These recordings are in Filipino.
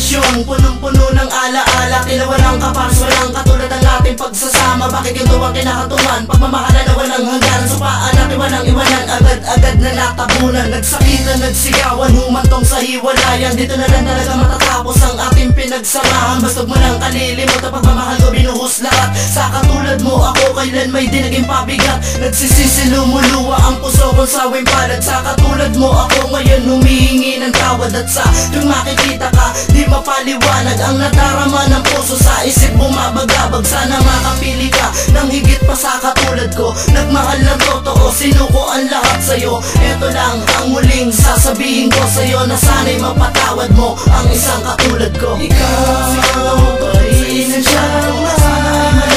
雄。alaala Tila walang kapans, walang katulad ang ating pagsasama. Bakit yung duwang kinakatuman? Pagmamahalan na walang hanggan. So paanapin walang iwanan. Agad-agad na natabunan. Nagsakitan, nagsigawan, humantong sa hiwalayan. Dito na lang talaga matatapos ang ating pinagsamahan. Bastog mo lang kalilimot ang pagmamahal ko binuhos lahat. Sa katulad mo ako kailan may di naging pabigat. Nagsisisi lumuluwa ang puso kong sawing palad. Sa katulad mo ako ngayon humihingi ng tawad. At sa tuwing makikita ka di mapaliwanag ang natawag Nararamdaman ang puso sa isip bumabagabag Sana makapili ka ng higit pa sa katulad ko Nagmahal ng totoo, sinuko ang lahat sa'yo Ito lang ang muling sasabihin ko sa'yo Na sana'y mapatawad mo ang isang katulad ko Ikaw pa rin ang mahal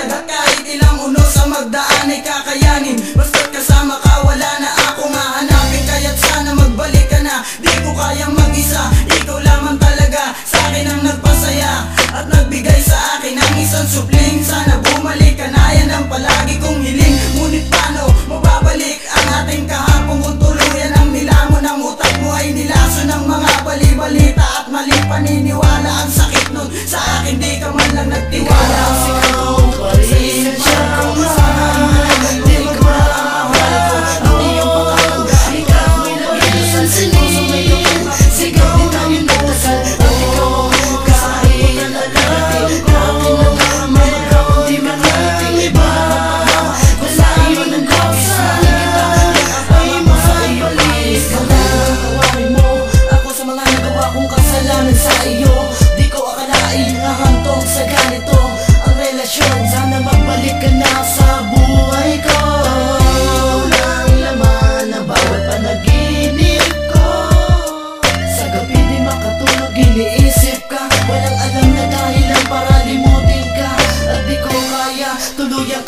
Nagkakaitilang uno sa magdaan ay kakayanin.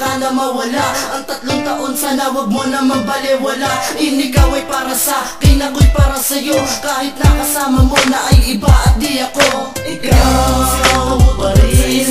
ka na mawala Ang tatlong taon sana wag mo na mabaliwala Inigaw ay para sa akin, ako'y para sa'yo Kahit nakasama mo na ay iba at di ako Ikaw, ikaw pa rin